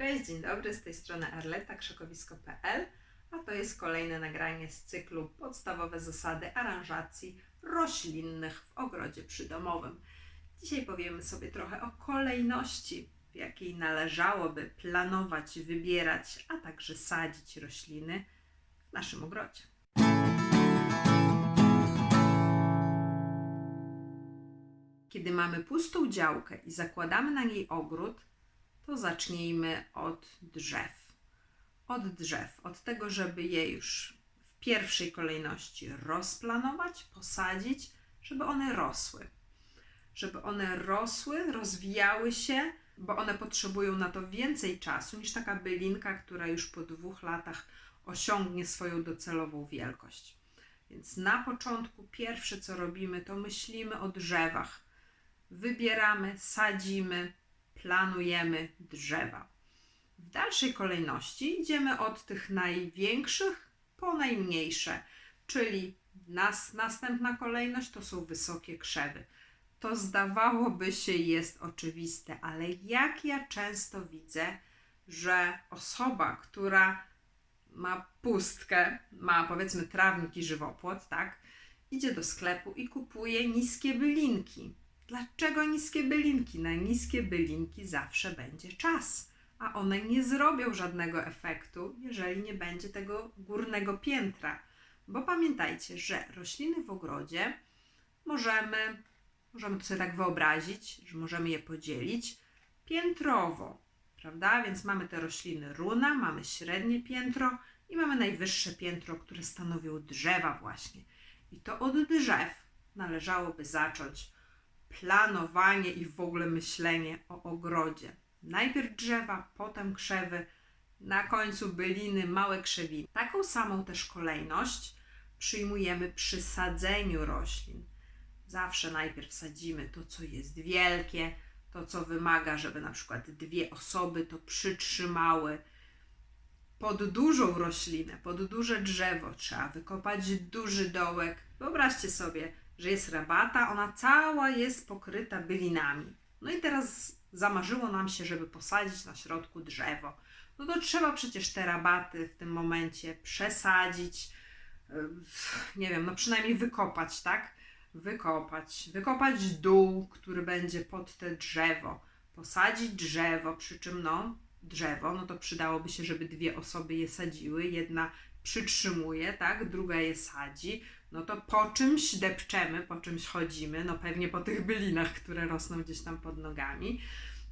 Cześć, dzień dobry, z tej strony Arleta, krzakowisko.pl, a to jest kolejne nagranie z cyklu Podstawowe zasady aranżacji roślinnych w ogrodzie przydomowym. Dzisiaj powiemy sobie trochę o kolejności, w jakiej należałoby planować, wybierać, a także sadzić rośliny w naszym ogrodzie. Kiedy mamy pustą działkę i zakładamy na niej ogród, to zacznijmy od drzew. Od drzew, od tego, żeby je już w pierwszej kolejności rozplanować, posadzić, żeby one rosły. Żeby one rosły, rozwijały się, bo one potrzebują na to więcej czasu niż taka bylinka, która już po dwóch latach osiągnie swoją docelową wielkość. Więc na początku pierwsze co robimy, to myślimy o drzewach. Wybieramy, sadzimy, planujemy drzewa. W dalszej kolejności idziemy od tych największych po najmniejsze, czyli nas, następna kolejność to są wysokie krzewy. To zdawałoby się jest oczywiste, ale jak ja często widzę, że osoba, która ma pustkę, ma powiedzmy trawnik i żywopłot, tak, idzie do sklepu i kupuje niskie bylinki. Dlaczego niskie bylinki? Na niskie bylinki zawsze będzie czas, a one nie zrobią żadnego efektu, jeżeli nie będzie tego górnego piętra. Bo pamiętajcie, że rośliny w ogrodzie możemy, możemy to sobie tak wyobrazić, że możemy je podzielić piętrowo, prawda? Więc mamy te rośliny runa, mamy średnie piętro i mamy najwyższe piętro, które stanowią drzewa właśnie. I to od drzew należałoby zacząć planowanie i w ogóle myślenie o ogrodzie. Najpierw drzewa, potem krzewy, na końcu byliny, małe krzewiny. Taką samą też kolejność przyjmujemy przy sadzeniu roślin. Zawsze najpierw sadzimy to, co jest wielkie, to, co wymaga, żeby na przykład dwie osoby to przytrzymały. Pod dużą roślinę, pod duże drzewo trzeba wykopać duży dołek. Wyobraźcie sobie, że jest rabata, ona cała jest pokryta bylinami. No i teraz zamarzyło nam się, żeby posadzić na środku drzewo. No to trzeba przecież te rabaty w tym momencie przesadzić, yy, nie wiem, no przynajmniej wykopać, tak? Wykopać, wykopać dół, który będzie pod te drzewo, posadzić drzewo, przy czym no drzewo, no to przydałoby się, żeby dwie osoby je sadziły, jedna przytrzymuje, tak, druga je sadzi, no to po czymś depczemy, po czymś chodzimy, no pewnie po tych bylinach, które rosną gdzieś tam pod nogami.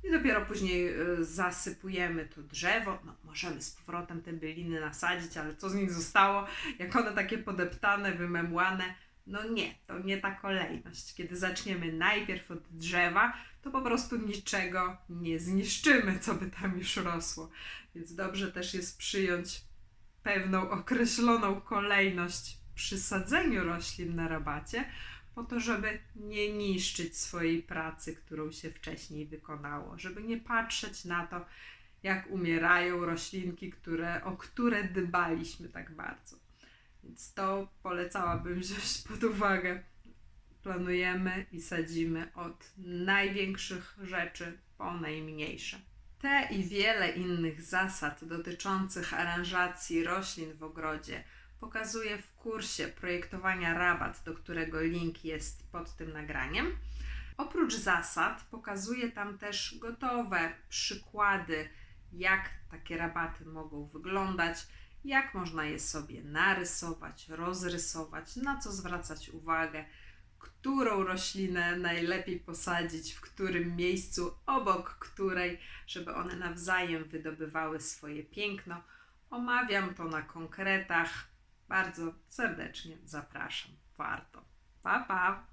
I dopiero później y, zasypujemy to drzewo. No, możemy z powrotem te byliny nasadzić, ale co z nich zostało, jak one takie podeptane, wymemłane? No nie, to nie ta kolejność. Kiedy zaczniemy najpierw od drzewa, to po prostu niczego nie zniszczymy, co by tam już rosło. Więc dobrze też jest przyjąć pewną określoną kolejność przy sadzeniu roślin na rabacie, po to, żeby nie niszczyć swojej pracy, którą się wcześniej wykonało, żeby nie patrzeć na to, jak umierają roślinki, które, o które dbaliśmy tak bardzo. Więc to polecałabym wziąć pod uwagę. Planujemy i sadzimy od największych rzeczy po najmniejsze. Te i wiele innych zasad dotyczących aranżacji roślin w ogrodzie pokazuję w kursie projektowania rabat, do którego link jest pod tym nagraniem. Oprócz zasad pokazuję tam też gotowe przykłady, jak takie rabaty mogą wyglądać, jak można je sobie narysować, rozrysować, na co zwracać uwagę, którą roślinę najlepiej posadzić, w którym miejscu, obok której, żeby one nawzajem wydobywały swoje piękno. Omawiam to na konkretach. Bardzo serdecznie zapraszam. Warto. Pa, pa!